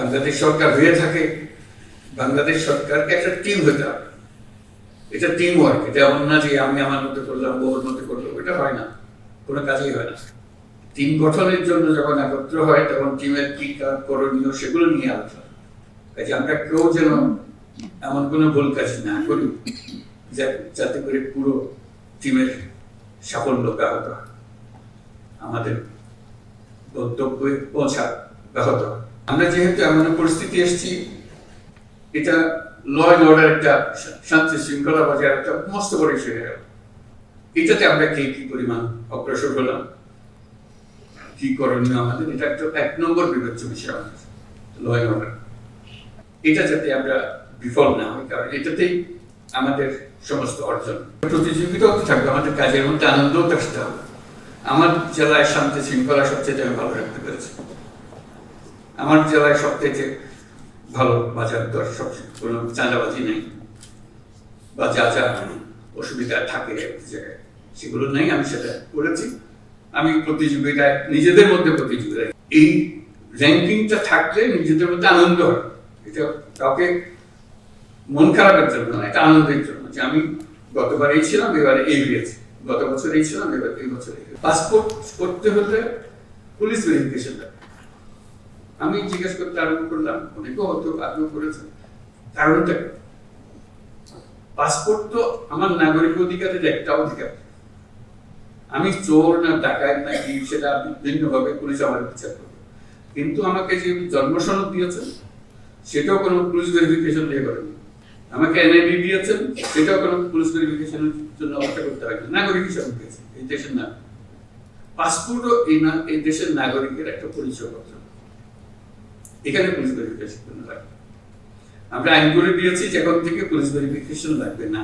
বাংলাদেশ সরকার হয়ে থাকে, বাংলাদেশ সরকারকে একটা টিম হতে হবে। এটা টিম ওয়ার্ক এটা এমন না যে আমি আমার মতো করলাম ওর মতো করল এটা হয় না। কোনো কাজেই হয় না। টিম গঠনের জন্য যখন একত্র হয়, তখন টিমের কি কাজ করণীয় সেগুলো নিয়ে আলোচনা। কাজে আমরা কেউ যেন এমন কোনো ভুল কাজ না করি যাতে করে পুরো টিমের সাফল্য ব্যাহত হয়। আমাদের গন্তব্যে পৌঁছা ব্যাহত হয়। আমরা যেহেতু এমন পরিস্থিতি এসেছি, এটা ল অ্যান্ড একটা শান্তি শৃঙ্খলা বজায় একটা মস্ত বড় ইস্যু হয়ে গেল। এটাতে আমরা কি কি পরিমাণ অগ্রসর হলাম? কি করণীয় আমাদের? এটা একটা এক নম্বর বিবেচ্য বিষয় আমাদের এটা যাতে আমরা বিফল না হই, কারণ এটাতেই আমাদের সমস্ত অর্জন। প্রতিযোগিতাও তো থাকবে, আমাদের কাজের মধ্যে আনন্দও থাকতে হবে। আমার জেলায় শান্তি শৃঙ্খলা সবচেয়ে আমি ভালো রাখতে পেরেছি। আমার জেলায় সবচেয়ে ভালো বাজার দর সবচেয়ে কোনো চাঁদাবাজি নেই বা যা যা অসুবিধা থাকে এক জায়গায় সেগুলো নেই, আমি সেটা করেছি। আমি প্রতিযোগিতায়, নিজেদের মধ্যে প্রতিযোগিতা এই র্যাঙ্কিংটা থাকলে নিজেদের মধ্যে আনন্দ হয়। এটা কাউকে মন খারাপের জন্য না এটা আনন্দের জন্য। যে আমি গতবার এই ছিলাম, এবারে এই হয়েছে। গত বছর এই ছিলাম, এবার এই বছর এই পাসপোর্ট করতে হলে পুলিশ ভেরিফিকেশন আমি জিজ্ঞেস করতে আরম্ভ করলাম, অনেকেও হয়তো আগ্রহ করেছে। কারণটা পাসপোর্ট তো আমার নাগরিক অধিকারের একটা অধিকার। আমি চোর না ডাকাত না কি, সেটা ভিন্নভাবে পুলিশ আমার বিচার করবে। কিন্তু আমাকে যে জন্ম সনদ দিয়েছেন সেটাও কোনো পুলিশ ভেরিফিকেশন দিয়ে করেনি। আমাকে এনআইডি দিয়েছেন, সেটাও কোনো পুলিশ ভেরিফিকেশনের জন্য অপেক্ষা করতে হয় নাগরিক হিসাবে এই দেশের নাগরিক। পাসপোর্টও এই না, এই দেশের নাগরিকের একটা পরিচয়পত্র। এখানে পুলিশ ভেরিফিকেশন লাগবে। আমরা আইন করে দিয়েছি যে এখন থেকে পুলিশ ভেরিফিকেশন লাগবে না।